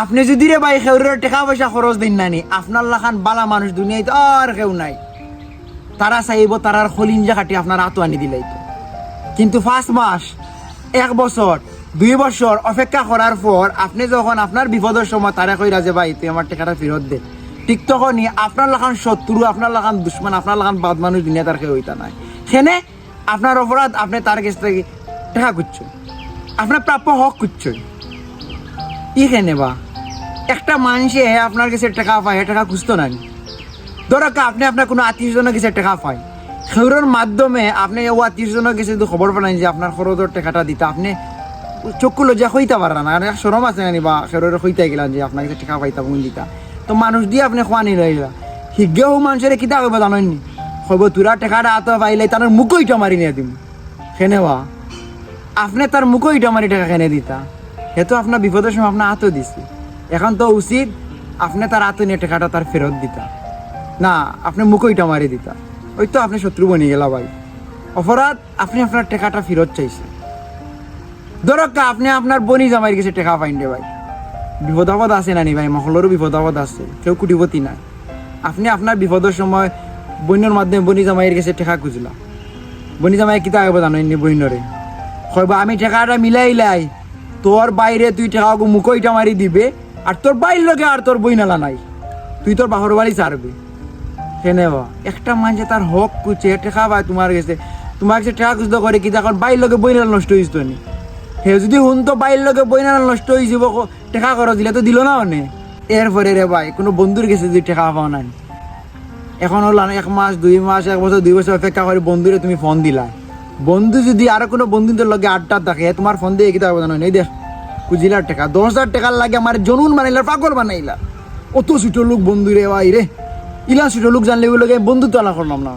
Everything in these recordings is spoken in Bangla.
আপনি যদি রে ভাই খেউরের টাকা পয়সা খরচ দিন নানি, আপনার লাখান বালা মানুষ দুনিয়ায় তো আর কেউ নাই। তারা চাইব তারার খলিঞ্জা কাটি আপনার আতো আনি দিলাই কিন্তু পাঁচ মাস, এক বছর, দুই বছর অপেক্ষা করার পর আপনি যখন আপনার বিপদের সময় তারা কইরা যে, ভাই, তুই আমার টাকাটা ফেরত দে। ঠিক তখনই আপনার লাখান শত্রু, আপনার লাখান দুশ্মন, আপনার লাখান বাদ মানুষ দুনিয়া তার কেউ হইতা নাই। সেনে আপনার অপরাধ আপনি তার কাছ থেকে টাকা খুঁজছেন। আপনার প্রাপ্য হক খুঁজছেন। ইখানে বা একটা মানুষে আপনার কাছে টাকা পায় টাকা খুঁজতো না ধরো আপনি আপনার কোনো আত্মীয় স্বজনের কাছে টাকা পায়। সেগুলোর মাধ্যমে আপনি ও আত্মীয় স্বজনের কাছে যদি খবর পান যে আপনার খরচের টাকাটা দিতে, আপনি চক্ষু লজ্জা হইতে পারেন না। আর সরম আছে নানি বা সেরোর হইতে গেলাম যে আপনার কাছে টাকা পাইতাম দিতা। তো মানুষ দিয়ে আপনি খোয়ানি রইলা হিগেও মানুষের কিতা কইব জানেননি হইব তোরা টাকাটা আত পাইলে তার মুখইটা মারি নিয়ে দিম। সেনে বা আপনি তার মুখইটা মারি টাকা কেনে দিতা। সে তো আপনার বিপদের সময় আপনার হাতও দিছে। এখন তো উচিত আপনি তার হাতে নিয়ে টাকাটা তার ফেরত দিতা। না, আপনি মুখইটা মারি দিতা। ওই তো আপনি শত্রু বনি গেলা ভাই। অপরাধ, আপনি আপনার টাকাটা ফেরত চাইছে। ধরক কা, আপনি আপনার বনি জামাইয়ের কাছে টাকা পাইন রে ভাই। বিপদ আপদ আছে না নি ভাই? মহলেরও বিপদ আপদ আছে। কেউ কুটিপতি নাই। আপনি আপনার বিপদের সময় বইনের মাধ্যমে বনি জামাইয়ের কাছে টাকা খুঁজলা। বনি জামাই কিতা আগে জানো বইনরে কইবা, আমি টাকাটা মিলাইলাই। তোর বাইরে তুই টাকা মুখইটা মারি দিবে, আর তোর বাইর লোকে আর তোর বই নালা নাই। তুই তোর বাহর বাড়ি ছাড়বে। কেনে বা একটা মানুষে তার হক কুচে টাকা পায় তোমার কাছে। তোমার কাছে টাকা খুঁজতে করে কি তখন বাইর লোকে বইনাল নষ্ট হইস নি। হে, যদি হুন তো বাইর লোকে বইনাল নষ্ট হয়ে যাব টাকা খরচ দিলে তো দিল না মানে এরপরে রে ভাই, কোনো বন্ধুর গেছে যদি টাকা পাও নাই। এখন হলো না, এক মাস, দুই মাস, এক বছর, দুই বছর অপেক্ষা করে বন্ধুরে তুমি ফোন দিলা। বন্ধু যদি আরও কোনো বন্ধুদের লগে আড্ডা থাকে, তোমার ফোন দিয়ে কিতা হবে না দেখ কুজিলার টাকা। দশ হাজার টাকার লাগে আমার জনুন বানাইলা পাগল বানাইলা। অত ছোট লোক বন্ধু রে ভাই রে। ইলা ছোট লোক জানলে ওগুলোকে বন্ধু তো আলা করলাম না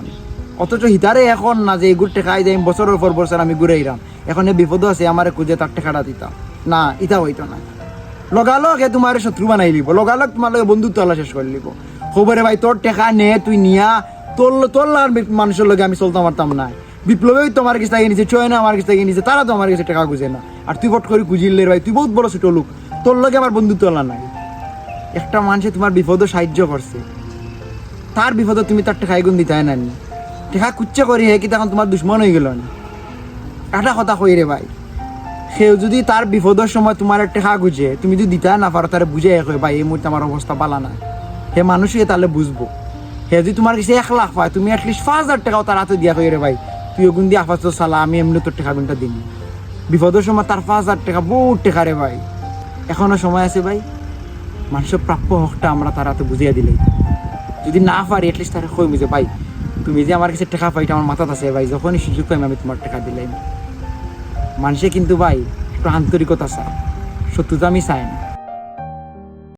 অথচ হিতারে এখন না যে এগুর টাকা যাই বছরের পর বছর আমি ঘুরে আইরাম এখন বিপদ আছে, আমার কুজে তার টাকাটা দিতাম। না ইতা হইতো না। লগালগ এ তোমার শত্রু বানাই লিব, লগালগ তোমার লগে বন্ধুত্ব আলা শেষ করে লিব। খবরে ভাই, তোর টাকা নে, তুই নিয়া, তোর তোর মানুষের লগে আমি চলতে পারতাম না। বিপ্লবে তোমার কাছে থেকে নিছে চয়না আমার কাছে থেকে নিছে, তারা তো আমার কাছে টাকা খুঁজে না। আর তুই ফট করে খুঁজিলে ভাই, তুই বহুত বড় ছোট লোক, তোর লগে আমার বন্ধুত্ব আলা নাই একটা মানুষে তোমার বিপদে সাহায্য করছে। তার বিপদে তুমি তার টাকা গুণ দিতে না নি। টাকা কুচ্চা করি, হে কি তখন তোমার দুশ্মন হয়ে গেল না। একটা কথা কই রে ভাই, সেও যদি তার বিপদের সময় তোমার টাকা গুজে তুমি যদি দিতে না পারো তারে বুঝে কই ভাই, এই মুহূর্তে আমার অবস্থা পালা না। হে মানুষই তাহলে বুঝব। হে যদি তোমার কাছে এক লাখ পায় তুমি অ্যাটলিস্ট পাঁচ হাজার টাকাও তার হাতে দিয়া কই রে ভাই। তুই ওগুন দিয়ে আপাতত সালা, আমি এমনি তোর টাকা গুণটা দিন বিপদের সময় তার পাঁচ হাজার টাকা বহুত টাকা রে ভাই। এখনও সময় আছে ভাই। মানুষের প্রাপ্য হকটা আমরা তার হাতে বুঝিয়ে দিলেই। যদি না পারি এটলিস্ট তারা কই বুঝে ভাই, তুমি যে আমার কাছে টাকা পাইটা আমার মাথাত আছে ভাই, যখনই সুযোগ পাই আমি তোমার টাকা দিলাম। মানুষে কিন্তু ভাই, একটু আন্তরিকতা চায়। সত্যতা আমি চাই না।